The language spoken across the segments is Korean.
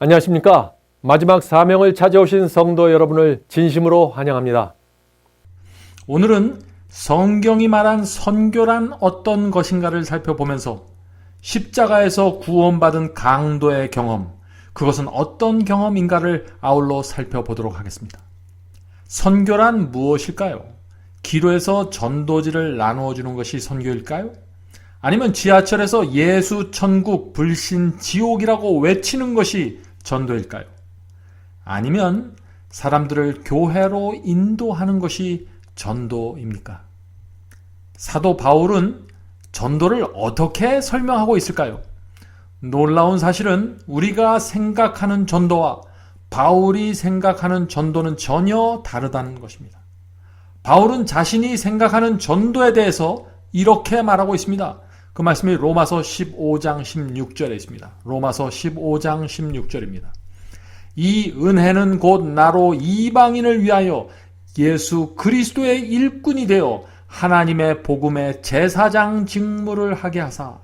안녕하십니까. 마지막 사명을 찾아오신 성도 여러분을 진심으로 환영합니다. 오늘은 성경이 말한 선교란 어떤 것인가를 살펴보면서 십자가에서 구원받은 강도의 경험, 그것은 어떤 경험인가를 아울러 살펴보도록 하겠습니다. 선교란 무엇일까요? 기로에서 전도지를 나누어 주는 것이 선교일까요? 아니면 지하철에서 예수 천국 불신 지옥이라고 외치는 것이 전도일까요? 아니면 사람들을 교회로 인도하는 것이 전도입니까? 사도 바울은 전도를 어떻게 설명하고 있을까요? 놀라운 사실은 우리가 생각하는 전도와 바울이 생각하는 전도는 전혀 다르다는 것입니다. 바울은 자신이 생각하는 전도에 대해서 이렇게 말하고 있습니다. 그 말씀이 로마서 15장 16절에 있습니다. 로마서 15장 16절입니다. 이 은혜는 곧 나로 이방인을 위하여 예수 그리스도의 일꾼이 되어 하나님의 복음의 제사장 직무를 하게 하사.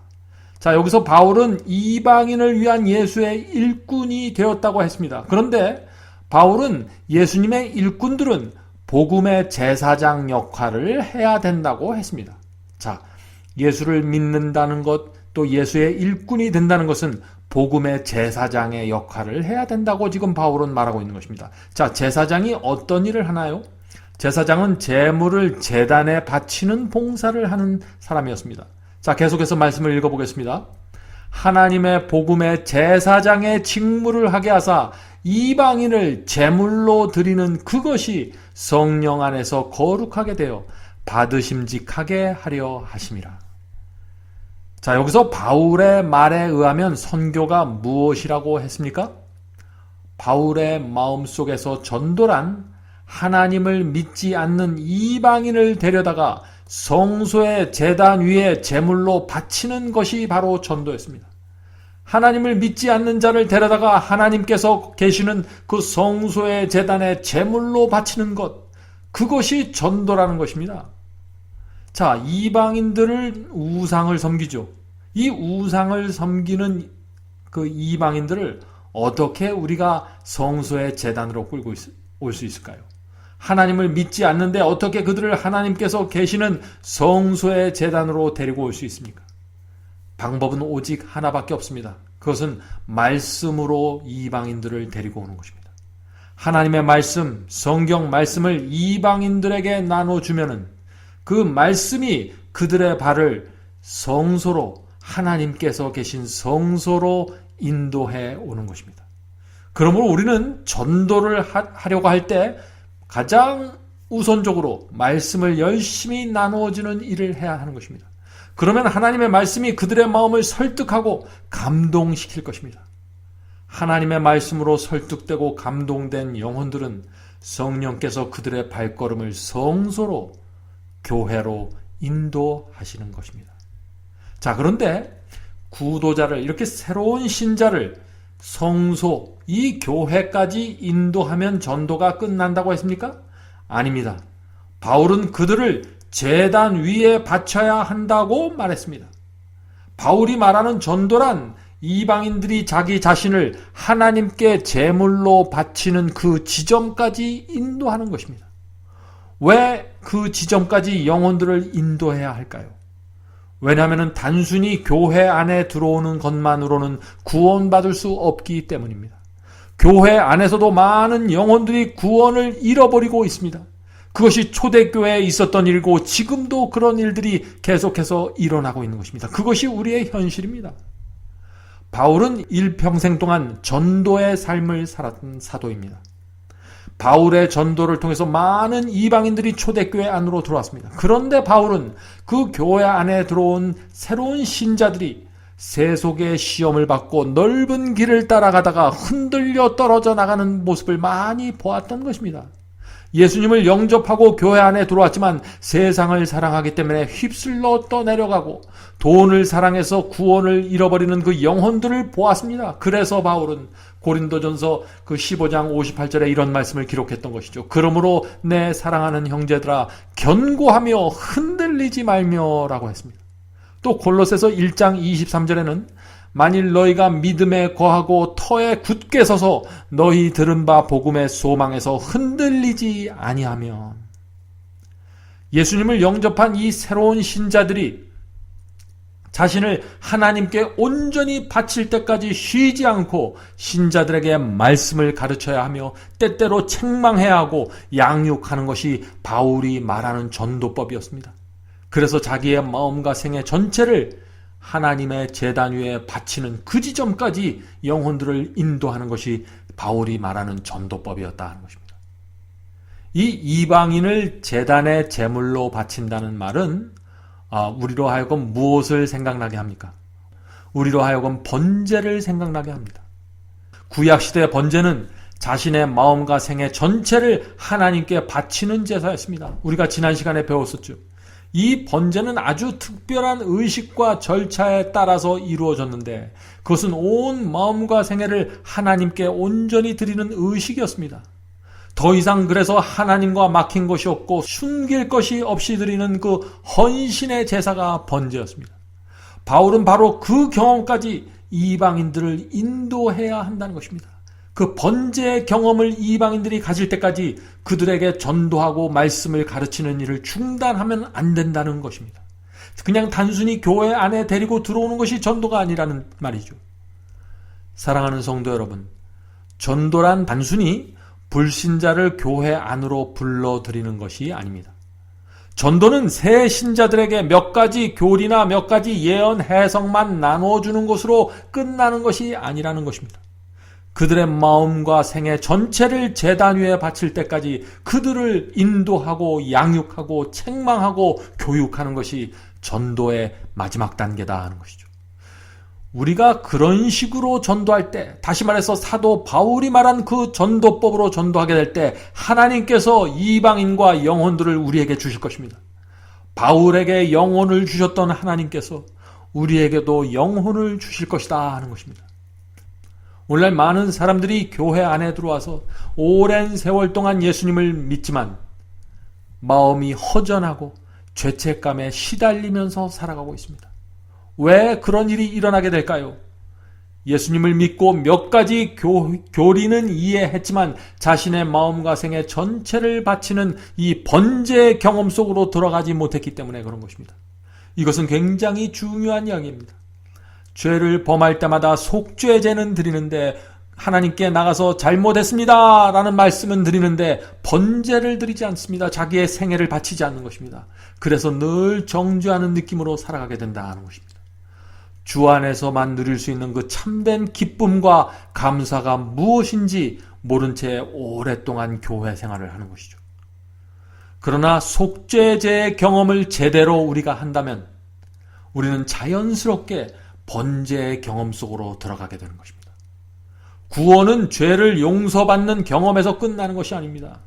자, 여기서 바울은 이방인을 위한 예수의 일꾼이 되었다고 했습니다. 그런데 바울은 예수님의 일꾼들은 복음의 제사장 역할을 해야 된다고 했습니다. 자, 예수를 믿는다는 것, 또 예수의 일꾼이 된다는 것은 복음의 제사장의 역할을 해야 된다고 지금 바울은 말하고 있는 것입니다. 자, 제사장이 어떤 일을 하나요? 제사장은 제물을 제단에 바치는 봉사를 하는 사람이었습니다. 자, 계속해서 말씀을 읽어보겠습니다. 하나님의 복음의 제사장의 직무를 하게 하사 이방인을 제물로 드리는 그것이 성령 안에서 거룩하게 되어 받으심직하게 하려 하심이라. 자, 여기서 바울의 말에 의하면 선교가 무엇이라고 했습니까? 바울의 마음 속에서 전도란 하나님을 믿지 않는 이방인을 데려다가 성소의 재단 위에 제물로 바치는 것이 바로 전도였습니다. 하나님을 믿지 않는 자를 데려다가 하나님께서 계시는 그 성소의 재단에 제물로 바치는 것, 그것이 전도라는 것입니다. 자, 이방인들을 우상을 섬기죠. 이 우상을 섬기는 그 이방인들을 어떻게 우리가 성소의 재단으로 끌고 올 수 있을까요? 하나님을 믿지 않는데 어떻게 그들을 하나님께서 계시는 성소의 재단으로 데리고 올 수 있습니까? 방법은 오직 하나밖에 없습니다. 그것은 말씀으로 이방인들을 데리고 오는 것입니다. 하나님의 말씀, 성경 말씀을 이방인들에게 나눠주면은 그 말씀이 그들의 발을 성소로 하나님께서 계신 성소로 인도해 오는 것입니다. 그러므로 우리는 전도를 하려고 할 때 가장 우선적으로 말씀을 열심히 나누어주는 일을 해야 하는 것입니다. 그러면 하나님의 말씀이 그들의 마음을 설득하고 감동시킬 것입니다. 하나님의 말씀으로 설득되고 감동된 영혼들은 성령께서 그들의 발걸음을 성소로 교회로 인도하시는 것입니다. 자, 그런데 구도자를 이렇게 새로운 신자를 성소, 이 교회까지 인도하면 전도가 끝난다고 했습니까? 아닙니다. 바울은 그들을 재단 위에 바쳐야 한다고 말했습니다. 바울이 말하는 전도란 이방인들이 자기 자신을 하나님께 제물로 바치는 그 지점까지 인도하는 것입니다. 왜 그 지점까지 영혼들을 인도해야 할까요? 왜냐하면 단순히 교회 안에 들어오는 것만으로는 구원받을 수 없기 때문입니다. 교회 안에서도 많은 영혼들이 구원을 잃어버리고 있습니다. 그것이 초대교회에 있었던 일이고 지금도 그런 일들이 계속해서 일어나고 있는 것입니다. 그것이 우리의 현실입니다. 바울은 일평생 동안 전도의 삶을 살았던 사도입니다. 바울의 전도를 통해서 많은 이방인들이 초대교회 안으로 들어왔습니다. 그런데 바울은 그 교회 안에 들어온 새로운 신자들이 세속의 시험을 받고 넓은 길을 따라가다가 흔들려 떨어져 나가는 모습을 많이 보았던 것입니다. 예수님을 영접하고 교회 안에 들어왔지만 세상을 사랑하기 때문에 휩쓸러 떠내려가고 돈을 사랑해서 구원을 잃어버리는 그 영혼들을 보았습니다. 그래서 바울은 고린도전서 그 15장 58절에 이런 말씀을 기록했던 것이죠. 그러므로 내 사랑하는 형제들아 견고하며 흔들리지 말며라고 했습니다. 또 골로새서 1장 23절에는 만일 너희가 믿음에 거하고 터에 굳게 서서 너희 들은 바 복음의 소망에서 흔들리지 아니하면 예수님을 영접한 이 새로운 신자들이 자신을 하나님께 온전히 바칠 때까지 쉬지 않고 신자들에게 말씀을 가르쳐야 하며 때때로 책망해야 하고 양육하는 것이 바울이 말하는 전도법이었습니다. 그래서 자기의 마음과 생애 전체를 하나님의 재단 위에 바치는 그 지점까지 영혼들을 인도하는 것이 바울이 말하는 전도법이었다 하는 것입니다. 이 이방인을 재단의 제물로 바친다는 말은 아, 우리로 하여금 무엇을 생각나게 합니까? 우리로 하여금 번제를 생각나게 합니다. 구약 시대의 번제는 자신의 마음과 생애 전체를 하나님께 바치는 제사였습니다. 우리가 지난 시간에 배웠었죠. 이 번제는 아주 특별한 의식과 절차에 따라서 이루어졌는데 그것은 온 마음과 생애를 하나님께 온전히 드리는 의식이었습니다. 더 이상 그래서 하나님과 막힌 것이 없고 숨길 것이 없이 드리는 그 헌신의 제사가 번제였습니다. 바울은 바로 그 경험까지 이방인들을 인도해야 한다는 것입니다. 그 번제의 경험을 이방인들이 가질 때까지 그들에게 전도하고 말씀을 가르치는 일을 중단하면 안 된다는 것입니다. 그냥 단순히 교회 안에 데리고 들어오는 것이 전도가 아니라는 말이죠. 사랑하는 성도 여러분, 전도란 단순히 불신자를 교회 안으로 불러들이는 것이 아닙니다. 전도는 새 신자들에게 몇 가지 교리나 몇 가지 예언 해석만 나눠주는 것으로 끝나는 것이 아니라는 것입니다. 그들의 마음과 생애 전체를 재단 위에 바칠 때까지 그들을 인도하고 양육하고 책망하고 교육하는 것이 전도의 마지막 단계다 하는 것이죠. 우리가 그런 식으로 전도할 때, 다시 말해서 사도 바울이 말한 그 전도법으로 전도하게 될 때, 하나님께서 이방인과 영혼들을 우리에게 주실 것입니다. 바울에게 영혼을 주셨던 하나님께서 우리에게도 영혼을 주실 것이다 하는 것입니다. 오늘날 많은 사람들이 교회 안에 들어와서 오랜 세월 동안 예수님을 믿지만 마음이 허전하고 죄책감에 시달리면서 살아가고 있습니다. 왜 그런 일이 일어나게 될까요? 예수님을 믿고 몇 가지 교, 교리는 이해했지만 자신의 마음과 생애 전체를 바치는 이 번제의 경험 속으로 들어가지 못했기 때문에 그런 것입니다. 이것은 굉장히 중요한 이야기입니다. 죄를 범할 때마다 속죄제는 드리는데 하나님께 나가서 잘못했습니다. 라는 말씀은 드리는데 번제를 드리지 않습니다. 자기의 생애를 바치지 않는 것입니다. 그래서 늘 정죄하는 느낌으로 살아가게 된다는 것입니다. 주 안에서만 누릴 수 있는 그 참된 기쁨과 감사가 무엇인지 모른 채 오랫동안 교회 생활을 하는 것이죠. 그러나 속죄제의 경험을 제대로 우리가 한다면 우리는 자연스럽게 번제의 경험 속으로 들어가게 되는 것입니다. 구원은 죄를 용서받는 경험에서 끝나는 것이 아닙니다.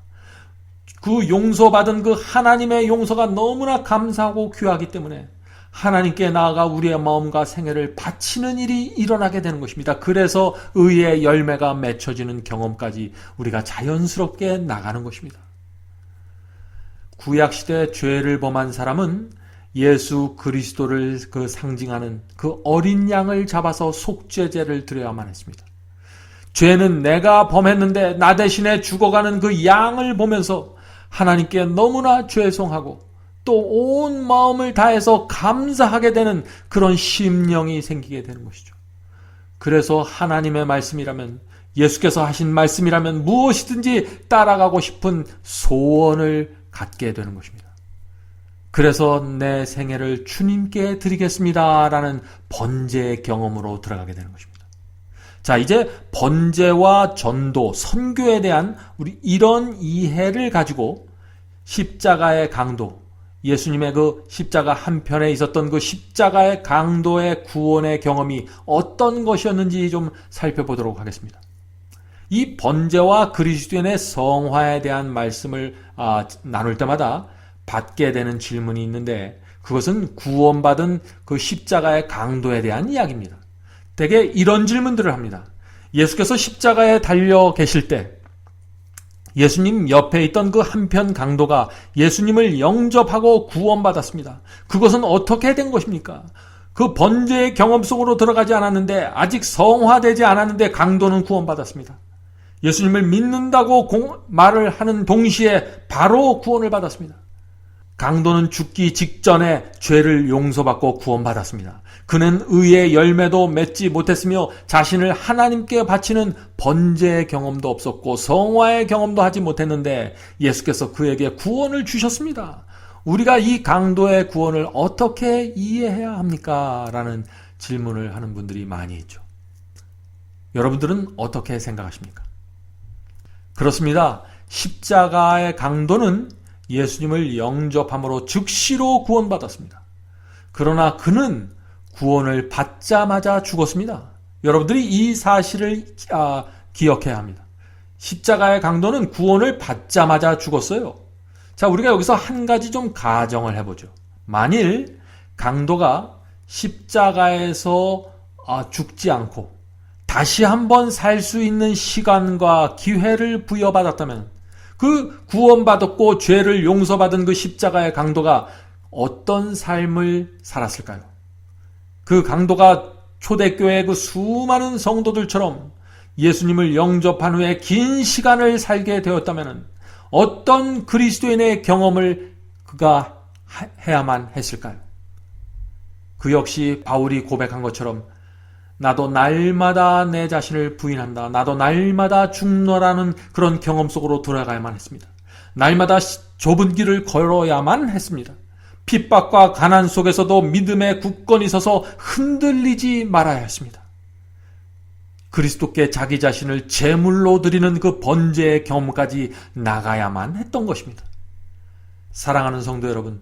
그 용서받은 그 하나님의 용서가 너무나 감사하고 귀하기 때문에 하나님께 나아가 우리의 마음과 생애를 바치는 일이 일어나게 되는 것입니다. 그래서 의의 열매가 맺혀지는 경험까지 우리가 자연스럽게 나가는 것입니다. 구약시대 죄를 범한 사람은 예수 그리스도를 그 상징하는 그 어린 양을 잡아서 속죄제를 드려야만 했습니다. 죄는 내가 범했는데 나 대신에 죽어가는 그 양을 보면서 하나님께 너무나 죄송하고 또 온 마음을 다해서 감사하게 되는 그런 심령이 생기게 되는 것이죠. 그래서 하나님의 말씀이라면 예수께서 하신 말씀이라면 무엇이든지 따라가고 싶은 소원을 갖게 되는 것입니다. 그래서 내 생애를 주님께 드리겠습니다. 라는 번제의 경험으로 들어가게 되는 것입니다. 자, 이제 번제와 전도, 선교에 대한 우리 이런 이해를 가지고 십자가의 강도, 예수님의 그 십자가 한편에 있었던 그 십자가의 강도의 구원의 경험이 어떤 것이었는지 좀 살펴보도록 하겠습니다. 이 번제와 그리스도인의 성화에 대한 말씀을 아, 나눌 때마다 받게 되는 질문이 있는데 그것은 구원받은 그 십자가의 강도에 대한 이야기입니다. 대개 이런 질문들을 합니다. 예수께서 십자가에 달려 계실 때 예수님 옆에 있던 그 한편 강도가 예수님을 영접하고 구원받았습니다. 그것은 어떻게 된 것입니까? 그 번제의 경험 속으로 들어가지 않았는데 아직 성화되지 않았는데 강도는 구원받았습니다. 예수님을 믿는다고 공- 말을 하는 동시에 바로 구원을 받았습니다. 강도는 죽기 직전에 죄를 용서받고 구원받았습니다. 그는 의의 열매도 맺지 못했으며 자신을 하나님께 바치는 번제의 경험도 없었고 성화의 경험도 하지 못했는데 예수께서 그에게 구원을 주셨습니다. 우리가 이 강도의 구원을 어떻게 이해해야 합니까? 라는 질문을 하는 분들이 많이 있죠. 여러분들은 어떻게 생각하십니까? 그렇습니다. 십자가의 강도는 예수님을 영접함으로 즉시로 구원받았습니다. 그러나 그는 구원을 받자마자 죽었습니다. 여러분들이 이 사실을 아, 기억해야 합니다. 십자가의 강도는 구원을 받자마자 죽었어요. 자, 우리가 여기서 한 가지 좀 가정을 해보죠. 만일 강도가 십자가에서 아, 죽지 않고 다시 한번 살 수 있는 시간과 기회를 부여받았다면 그 구원받았고 죄를 용서받은 그 십자가의 강도가 어떤 삶을 살았을까요? 그 강도가 초대교회 그 수많은 성도들처럼 예수님을 영접한 후에 긴 시간을 살게 되었다면 어떤 그리스도인의 경험을 그가 하- 해야만 했을까요? 그 역시 바울이 고백한 것처럼 나도 날마다 내 자신을 부인한다. 나도 날마다 죽노라는 그런 경험 속으로 들어가야만 했습니다. 날마다 시- 좁은 길을 걸어야만 했습니다. 핍박과 가난 속에서도 믿음의 굳건히 서서 흔들리지 말아야 했습니다. 그리스도께 자기 자신을 제물로 드리는 그 번제의 경험까지 나가야만 했던 것입니다. 사랑하는 성도 여러분,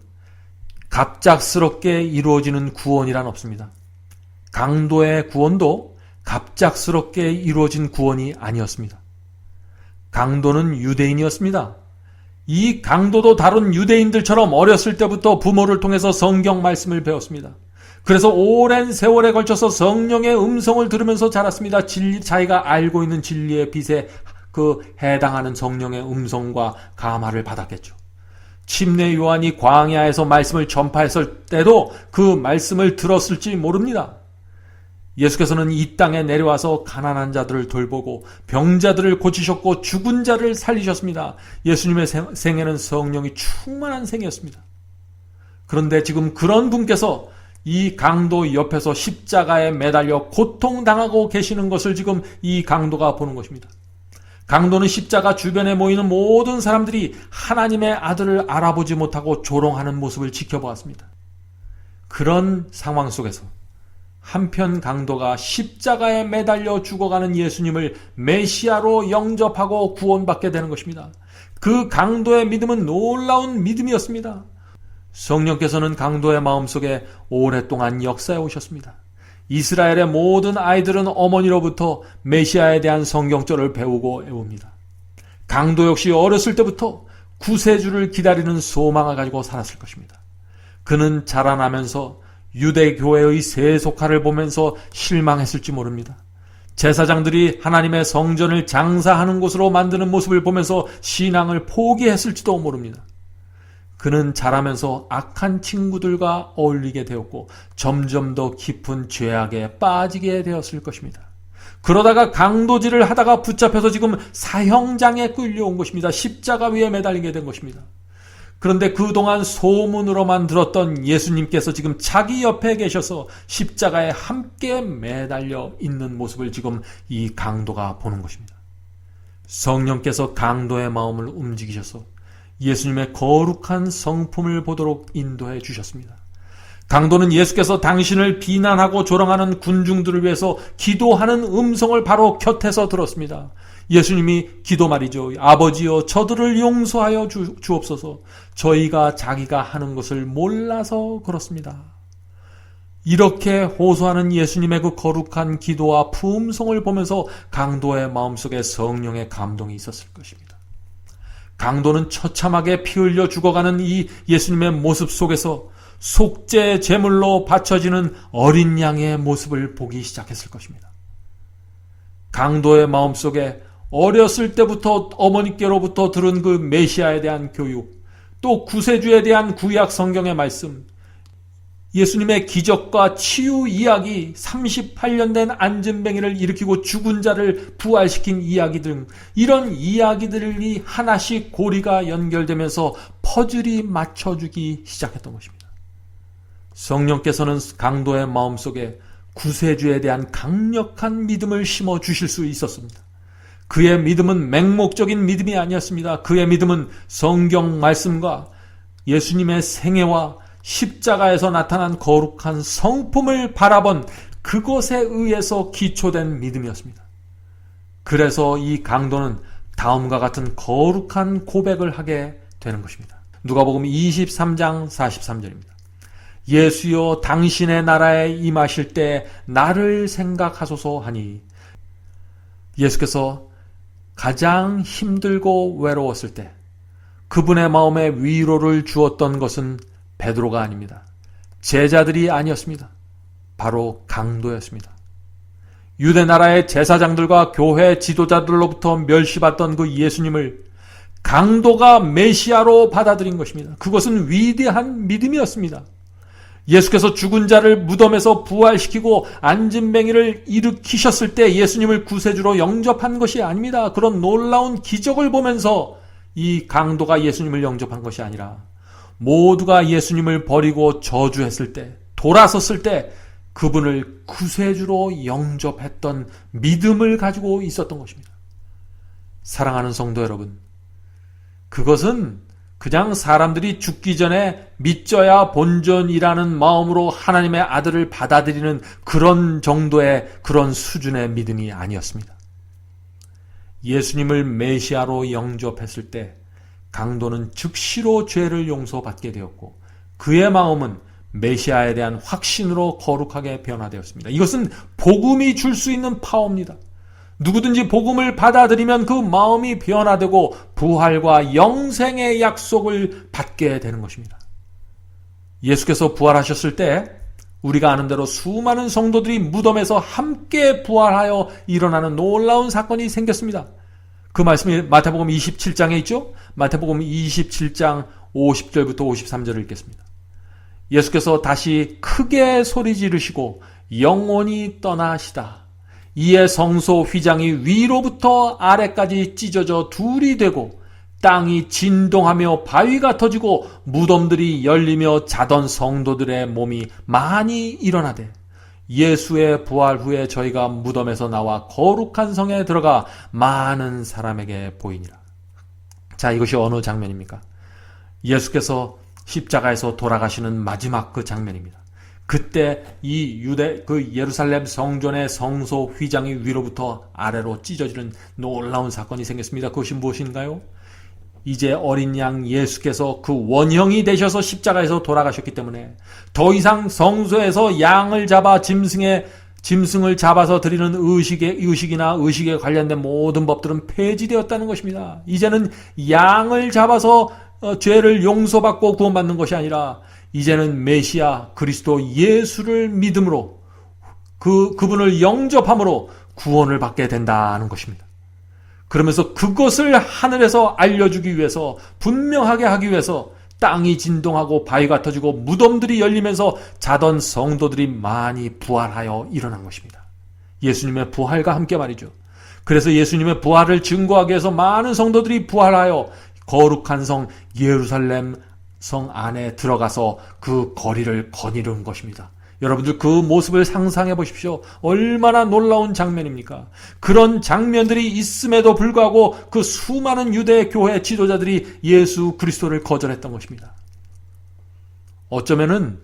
갑작스럽게 이루어지는 구원이란 없습니다. 강도의 구원도 갑작스럽게 이루어진 구원이 아니었습니다. 강도는 유대인이었습니다. 이 강도도 다른 유대인들처럼 어렸을 때부터 부모를 통해서 성경 말씀을 배웠습니다. 그래서 오랜 세월에 걸쳐서 성령의 음성을 들으면서 자랐습니다. 진리, 자기가 알고 있는 진리의 빛에 그 해당하는 성령의 음성과 감화를 받았겠죠. 침례 요한이 광야에서 말씀을 전파했을 때도 그 말씀을 들었을지 모릅니다. 예수께서는 이 땅에 내려와서 가난한 자들을 돌보고 병자들을 고치셨고 죽은 자를 살리셨습니다. 예수님의 생- 생애는 성령이 충만한 생이었습니다. 그런데 지금 그런 분께서 이 강도 옆에서 십자가에 매달려 고통당하고 계시는 것을 지금 이 강도가 보는 것입니다. 강도는 십자가 주변에 모이는 모든 사람들이 하나님의 아들을 알아보지 못하고 조롱하는 모습을 지켜보았습니다. 그런 상황 속에서 한편 강도가 십자가에 매달려 죽어가는 예수님을 메시아로 영접하고 구원받게 되는 것입니다. 그 강도의 믿음은 놀라운 믿음이었습니다. 성령께서는 강도의 마음속에 오랫동안 역사해 오셨습니다. 이스라엘의 모든 아이들은 어머니로부터 메시아에 대한 성경절을 배우고 애웁니다. 강도 역시 어렸을 때부터 구세주를 기다리는 소망을 가지고 살았을 것입니다. 그는 자라나면서 유대 교회의 세속화를 보면서 실망했을지 모릅니다. 제사장들이 하나님의 성전을 장사하는 곳으로 만드는 모습을 보면서 신앙을 포기했을지도 모릅니다. 그는 자라면서 악한 친구들과 어울리게 되었고 점점 더 깊은 죄악에 빠지게 되었을 것입니다. 그러다가 강도질을 하다가 붙잡혀서 지금 사형장에 끌려온 것입니다. 십자가 위에 매달리게 된 것입니다. 그런데 그동안 소문으로만 들었던 예수님께서 지금 자기 옆에 계셔서 십자가에 함께 매달려 있는 모습을 지금 이 강도가 보는 것입니다. 성령께서 강도의 마음을 움직이셔서 예수님의 거룩한 성품을 보도록 인도해 주셨습니다. 강도는 예수께서 당신을 비난하고 조롱하는 군중들을 위해서 기도하는 음성을 바로 곁에서 들었습니다. 예수님이 기도 말이죠. 아버지여 저들을 용서하여 주, 주옵소서. 저희가 자기가 하는 것을 몰라서 그렇습니다. 이렇게 호소하는 예수님의 그 거룩한 기도와 품성을 보면서 강도의 마음속에 성령의 감동이 있었을 것입니다. 강도는 처참하게 피 흘려 죽어가는 이 예수님의 모습 속에서 속죄 제물로 바쳐지는 어린 양의 모습을 보기 시작했을 것입니다. 강도의 마음속에 어렸을 때부터 어머니께로부터 들은 그 메시아에 대한 교육, 또 구세주에 대한 구약 성경의 말씀, 예수님의 기적과 치유 이야기, 38년 된 안전뱅이를 일으키고 죽은 자를 부활시킨 이야기 등 이런 이야기들이 하나씩 고리가 연결되면서 퍼즐이 맞춰주기 시작했던 것입니다. 성령께서는 강도의 마음속에 구세주에 대한 강력한 믿음을 심어 주실 수 있었습니다. 그의 믿음은 맹목적인 믿음이 아니었습니다. 그의 믿음은 성경 말씀과 예수님의 생애와 십자가에서 나타난 거룩한 성품을 바라본 그것에 의해서 기초된 믿음이었습니다. 그래서 이 강도는 다음과 같은 거룩한 고백을 하게 되는 것입니다. 누가복음 23장 43절입니다. 예수여 당신의 나라에 임하실 때 나를 생각하소서 하니 예수께서 가장 힘들고 외로웠을 때 그분의 마음에 위로를 주었던 것은 베드로가 아닙니다. 제자들이 아니었습니다. 바로 강도였습니다. 유대 나라의 제사장들과 교회 지도자들로부터 멸시받던 그 예수님을 강도가 메시아로 받아들인 것입니다. 그것은 위대한 믿음이었습니다. 예수께서 죽은 자를 무덤에서 부활시키고 안진뱅이를 일으키셨을 때 예수님을 구세주로 영접한 것이 아닙니다. 그런 놀라운 기적을 보면서 이 강도가 예수님을 영접한 것이 아니라 모두가 예수님을 버리고 저주했을 때, 돌아섰을 때 그분을 구세주로 영접했던 믿음을 가지고 있었던 것입니다. 사랑하는 성도 여러분, 그것은 그냥 사람들이 죽기 전에 믿져야 본전이라는 마음으로 하나님의 아들을 받아들이는 그런 정도의 그런 수준의 믿음이 아니었습니다. 예수님을 메시아로 영접했을 때 강도는 즉시로 죄를 용서받게 되었고 그의 마음은 메시아에 대한 확신으로 거룩하게 변화되었습니다. 이것은 복음이 줄 수 있는 파워입니다. 누구든지 복음을 받아들이면 그 마음이 변화되고 부활과 영생의 약속을 받게 되는 것입니다. 예수께서 부활하셨을 때 우리가 아는 대로 수많은 성도들이 무덤에서 함께 부활하여 일어나는 놀라운 사건이 생겼습니다. 그 말씀이 마태복음 27장에 있죠? 마태복음 27장 50절부터 53절을 읽겠습니다. 예수께서 다시 크게 소리 지르시고 영원히 떠나시다. 이에 성소 휘장이 위로부터 아래까지 찢어져 둘이 되고 땅이 진동하며 바위가 터지고 무덤들이 열리며 자던 성도들의 몸이 많이 일어나되 예수의 부활 후에 저희가 무덤에서 나와 거룩한 성에 들어가 많은 사람에게 보이니라. 자, 이것이 어느 장면입니까? 예수께서 십자가에서 돌아가시는 마지막 그 장면입니다. 그때 이 유대 그 예루살렘 성전의 성소 휘장이 위로부터 아래로 찢어지는 놀라운 사건이 생겼습니다. 그것이 무엇인가요? 이제 어린 양 예수께서 그 원형이 되셔서 십자가에서 돌아가셨기 때문에 더 이상 성소에서 양을 잡아 짐승의 짐승을 잡아서 드리는 의식의 의식이나 의식에 관련된 모든 법들은 폐지되었다는 것입니다. 이제는 양을 잡아서 어, 죄를 용서받고 구원받는 것이 아니라 이제는 메시아 그리스도 예수를 믿음으로 그 그분을 영접함으로 구원을 받게 된다는 것입니다. 그러면서 그것을 하늘에서 알려주기 위해서 분명하게 하기 위해서 땅이 진동하고 바위가 터지고 무덤들이 열리면서 자던 성도들이 많이 부활하여 일어난 것입니다. 예수님의 부활과 함께 말이죠. 그래서 예수님의 부활을 증거하기 위해서 많은 성도들이 부활하여 거룩한 성 예루살렘 성 안에 들어가서 그 거리를 거니는 것입니다. 여러분들 그 모습을 상상해 보십시오. 얼마나 놀라운 장면입니까? 그런 장면들이 있음에도 불구하고 그 수많은 유대 교회 지도자들이 예수 그리스도를 거절했던 것입니다. 어쩌면은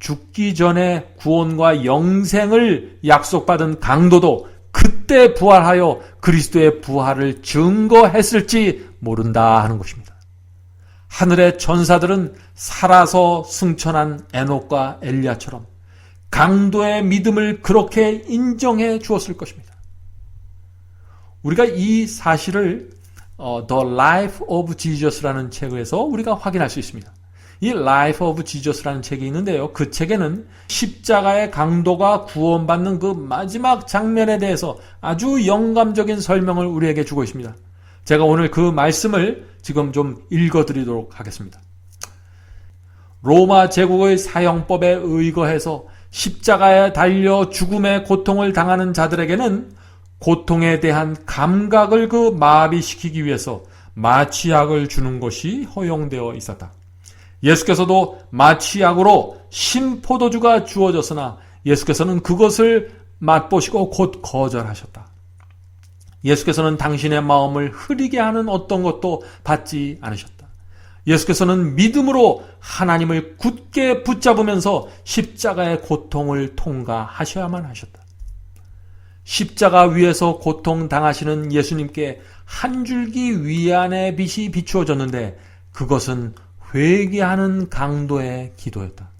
죽기 전에 구원과 영생을 약속받은 강도도 그때 부활하여 그리스도의 부활을 증거했을지 모른다 하는 것입니다. 하늘의 전사들은 살아서 승천한 에녹과 엘리야처럼 강도의 믿음을 그렇게 인정해 주었을 것입니다. 우리가 이 사실을 어, The Life of Jesus라는 책에서 우리가 확인할 수 있습니다. 이 Life of Jesus라는 책이 있는데요. 그 책에는 십자가의 강도가 구원받는 그 마지막 장면에 대해서 아주 영감적인 설명을 우리에게 주고 있습니다. 제가 오늘 그 말씀을 지금 좀 읽어드리도록 하겠습니다. 로마 제국의 사형법에 의거해서 십자가에 달려 죽음의 고통을 당하는 자들에게는 고통에 대한 감각을 그 마비시키기 위해서 마취약을 주는 것이 허용되어 있었다. 예수께서도 마취약으로 심포도주가 주어졌으나 예수께서는 그것을 맛보시고 곧 거절하셨다. 예수께서는 당신의 마음을 흐리게 하는 어떤 것도 받지 않으셨다. 예수께서는 믿음으로 하나님을 굳게 붙잡으면서 십자가의 고통을 통과하셔야만 하셨다. 십자가 위에서 고통 당하시는 예수님께 한 줄기 위안의 빛이 비추어졌는데 그것은 회개하는 강도의 기도였다.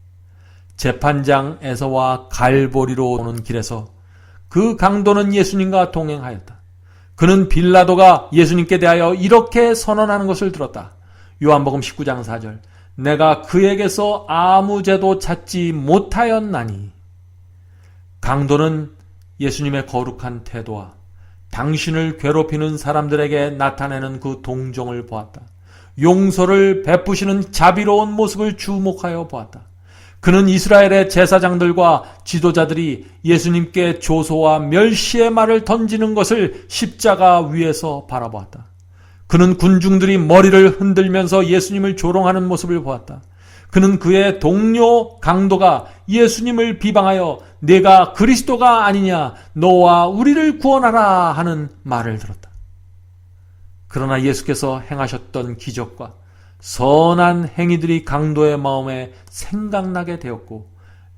재판장에서와 갈보리로 오는 길에서 그 강도는 예수님과 동행하였다. 그는 빌라도가 예수님께 대하여 이렇게 선언하는 것을 들었다. 요한복음 19장 4절. 내가 그에게서 아무 죄도 찾지 못하였나니. 강도는 예수님의 거룩한 태도와 당신을 괴롭히는 사람들에게 나타내는 그 동정을 보았다. 용서를 베푸시는 자비로운 모습을 주목하여 보았다. 그는 이스라엘의 제사장들과 지도자들이 예수님께 조소와 멸시의 말을 던지는 것을 십자가 위에서 바라보았다. 그는 군중들이 머리를 흔들면서 예수님을 조롱하는 모습을 보았다. 그는 그의 동료 강도가 예수님을 비방하여 내가 그리스도가 아니냐 너와 우리를 구원하라 하는 말을 들었다. 그러나 예수께서 행하셨던 기적과 선한 행위들이 강도의 마음에 생각나게 되었고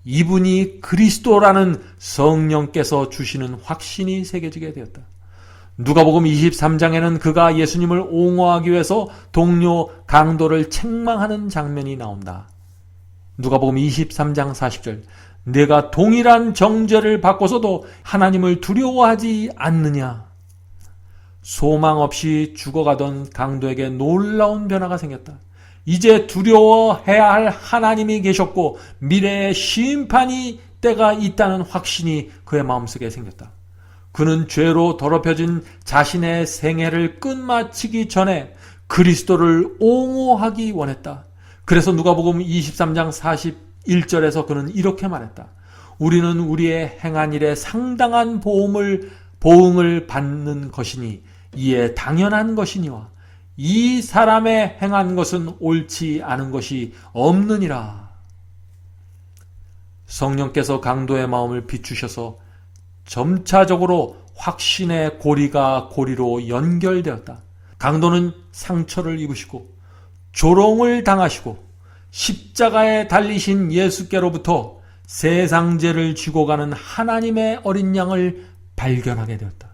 이분이 그리스도라는 성령께서 주시는 확신이 새겨지게 되었다. 누가복음 23장에는 그가 예수님을 옹호하기 위해서 동료 강도를 책망하는 장면이 나온다. 누가복음 23장 40절 내가 동일한 정죄를 받고서도 하나님을 두려워하지 않느냐 소망 없이 죽어가던 강도에게 놀라운 변화가 생겼다. 이제 두려워해야 할 하나님이 계셨고 미래의 심판이 때가 있다는 확신이 그의 마음속에 생겼다. 그는 죄로 더럽혀진 자신의 생애를 끝마치기 전에 그리스도를 옹호하기 원했다. 그래서 누가복음 23장 41절에서 그는 이렇게 말했다. 우리는 우리의 행한 일에 상당한 보험을 보응을 받는 것이니 이에 당연한 것이니와 이 사람의 행한 것은 옳지 않은 것이 없느니라. 성령께서 강도의 마음을 비추셔서 점차적으로 확신의 고리가 고리로 연결되었다. 강도는 상처를 입으시고 조롱을 당하시고 십자가에 달리신 예수께로부터 세상죄를 지고 가는 하나님의 어린 양을 발견하게 되었다.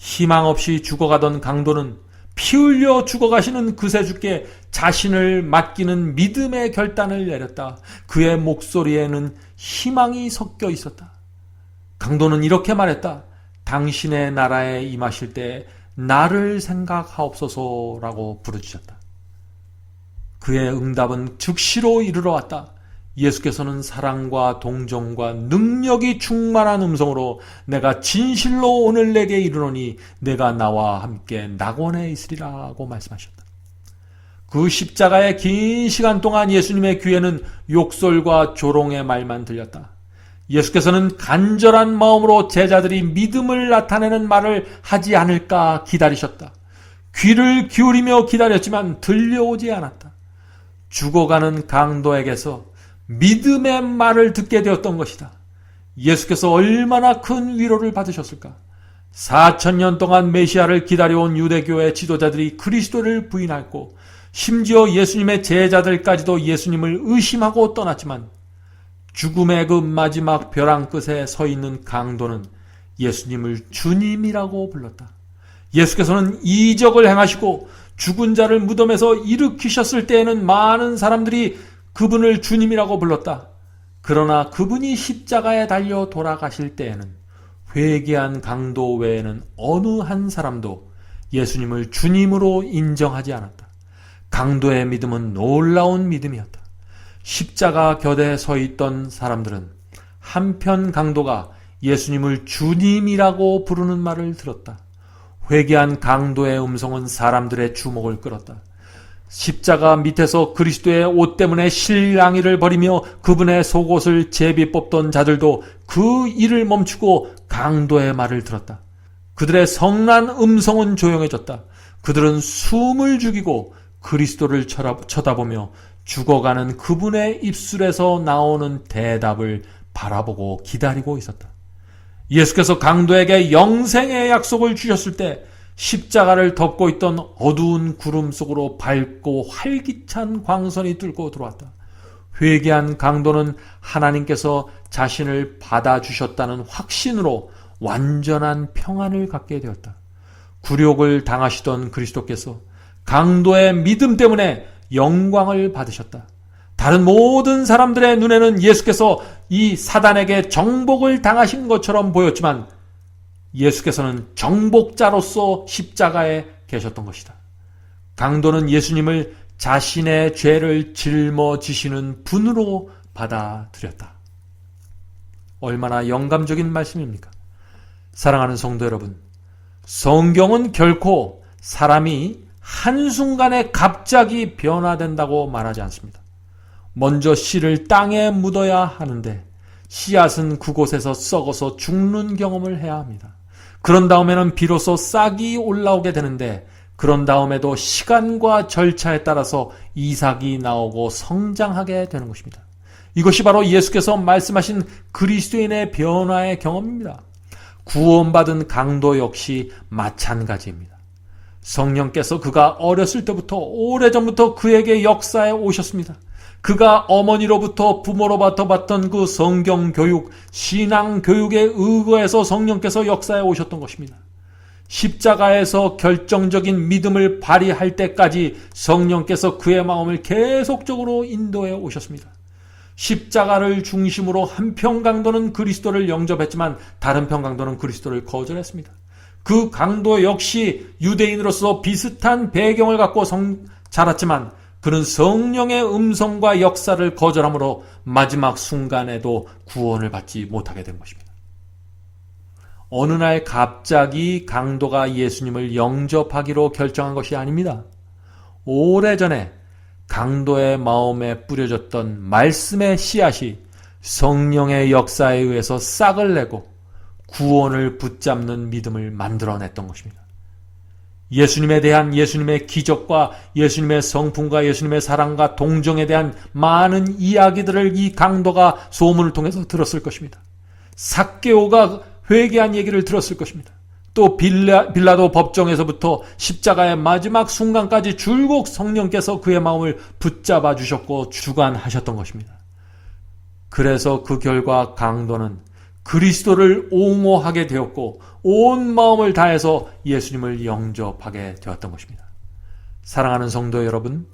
희망 없이 죽어가던 강도는 피 흘려 죽어가시는 그세주께 자신을 맡기는 믿음의 결단을 내렸다. 그의 목소리에는 희망이 섞여 있었다. 강도는 이렇게 말했다. 당신의 나라에 임하실 때 나를 생각하옵소서라고 부르짖었다. 그의 응답은 즉시로 이르러 왔다. 예수께서는 사랑과 동정과 능력이 충만한 음성으로 내가 진실로 오늘 내게 이르노니 내가 나와 함께 낙원에 있으리라고 말씀하셨다. 그 십자가의 긴 시간 동안 예수님의 귀에는 욕설과 조롱의 말만 들렸다. 예수께서는 간절한 마음으로 제자들이 믿음을 나타내는 말을 하지 않을까 기다리셨다. 귀를 기울이며 기다렸지만 들려오지 않았다. 죽어가는 강도에게서 믿음의 말을 듣게 되었던 것이다. 예수께서 얼마나 큰 위로를 받으셨을까? 4천년 동안 메시아를 기다려온 유대교의 지도자들이 그리스도를 부인하고 심지어 예수님의 제자들까지도 예수님을 의심하고 떠났지만 죽음의 그 마지막 벼랑 끝에 서 있는 강도는 예수님을 주님이라고 불렀다. 예수께서는 이적을 행하시고 죽은 자를 무덤에서 일으키셨을 때에는 많은 사람들이 그분을 주님이라고 불렀다. 그러나 그분이 십자가에 달려 돌아가실 때에는 회개한 강도 외에는 어느 한 사람도 예수님을 주님으로 인정하지 않았다. 강도의 믿음은 놀라운 믿음이었다. 십자가 곁에 서 있던 사람들은 한편 강도가 예수님을 주님이라고 부르는 말을 들었다. 회개한 강도의 음성은 사람들의 주목을 끌었다. 십자가 밑에서 그리스도의 옷 때문에 실랑이를 벌이며 그분의 속옷을 제비 뽑던 자들도 그 일을 멈추고 강도의 말을 들었다. 그들의 성난 음성은 조용해졌다. 그들은 숨을 죽이고 그리스도를 쳐다- 쳐다보며 죽어가는 그분의 입술에서 나오는 대답을 바라보고 기다리고 있었다. 예수께서 강도에게 영생의 약속을 주셨을 때 십자가를 덮고 있던 어두운 구름 속으로 밝고 활기찬 광선이 뚫고 들어왔다. 회개한 강도는 하나님께서 자신을 받아주셨다는 확신으로 완전한 평안을 갖게 되었다. 굴욕을 당하시던 그리스도께서 강도의 믿음 때문에 영광을 받으셨다. 다른 모든 사람들의 눈에는 예수께서 이 사단에게 정복을 당하신 것처럼 보였지만 예수께서는 정복자로서 십자가에 계셨던 것이다. 강도는 예수님을 자신의 죄를 짊어지시는 분으로 받아들였다. 얼마나 영감적인 말씀입니까? 사랑하는 성도 여러분, 성경은 결코 사람이 한순간에 갑자기 변화된다고 말하지 않습니다. 먼저 씨를 땅에 묻어야 하는데 씨앗은 그곳에서 썩어서 죽는 경험을 해야 합니다. 그런 다음에는 비로소 싹이 올라오게 되는데 그런 다음에도 시간과 절차에 따라서 이삭이 나오고 성장하게 되는 것입니다. 이것이 바로 예수께서 말씀하신 그리스도인의 변화의 경험입니다. 구원받은 강도 역시 마찬가지입니다. 성령께서 그가 어렸을 때부터 오래전부터 그에게 역사에 오셨습니다. 그가 어머니로부터 부모로부터 받던 그 성경 교육, 신앙 교육에 의거해서 성령께서 역사에 오셨던 것입니다. 십자가에서 결정적인 믿음을 발휘할 때까지 성령께서 그의 마음을 계속적으로 인도해 오셨습니다. 십자가를 중심으로 한편 강도는 그리스도를 영접했지만 다른 편 강도는 그리스도를 거절했습니다. 그 강도 역시 유대인으로서 비슷한 배경을 갖고 성, 자랐지만 그는 성령의 음성과 역사를 거절함으로 마지막 순간에도 구원을 받지 못하게 된 것입니다. 어느 날 갑자기 강도가 예수님을 영접하기로 결정한 것이 아닙니다. 오래전에 강도의 마음에 뿌려졌던 말씀의 씨앗이 성령의 역사에 의해서 싹을 내고 구원을 붙잡는 믿음을 만들어냈던 것입니다. 예수님에 대한 예수님의 기적과 예수님의 성품과 예수님의 사랑과 동정에 대한 많은 이야기들을 이 강도가 소문을 통해서 들었을 것입니다. 삭개오가 회개한 얘기를 들었을 것입니다. 또 빌라, 빌라도 법정에서부터 십자가의 마지막 순간까지 줄곧 성령께서 그의 마음을 붙잡아 주셨고 주관하셨던 것입니다. 그래서 그 결과 강도는 그리스도를 옹호하게 되었고 온 마음을 다해서 예수님을 영접하게 되었던 것입니다. 사랑하는 성도 여러분,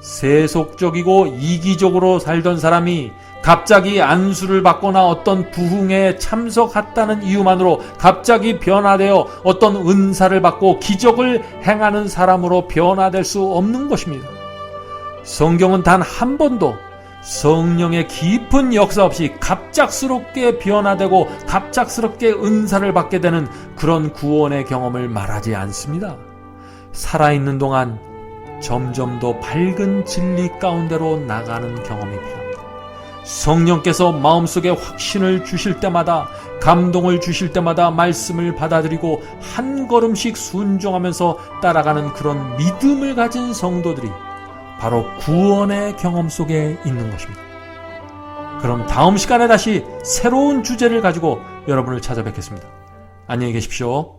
세속적이고 이기적으로 살던 사람이 갑자기 안수를 받거나 어떤 부흥에 참석했다는 이유만으로 갑자기 변화되어 어떤 은사를 받고 기적을 행하는 사람으로 변화될 수 없는 것입니다. 성경은 단 한 번도 성령의 깊은 역사 없이 갑작스럽게 변화되고 갑작스럽게 은사를 받게 되는 그런 구원의 경험을 말하지 않습니다. 살아있는 동안 점점 더 밝은 진리 가운데로 나가는 경험이 필요합니다. 성령께서 마음속에 확신을 주실 때마다 감동을 주실 때마다 말씀을 받아들이고 한 걸음씩 순종하면서 따라가는 그런 믿음을 가진 성도들이 바로 구원의 경험 속에 있는 것입니다. 그럼 다음 시간에 다시 새로운 주제를 가지고 여러분을 찾아뵙겠습니다. 안녕히 계십시오.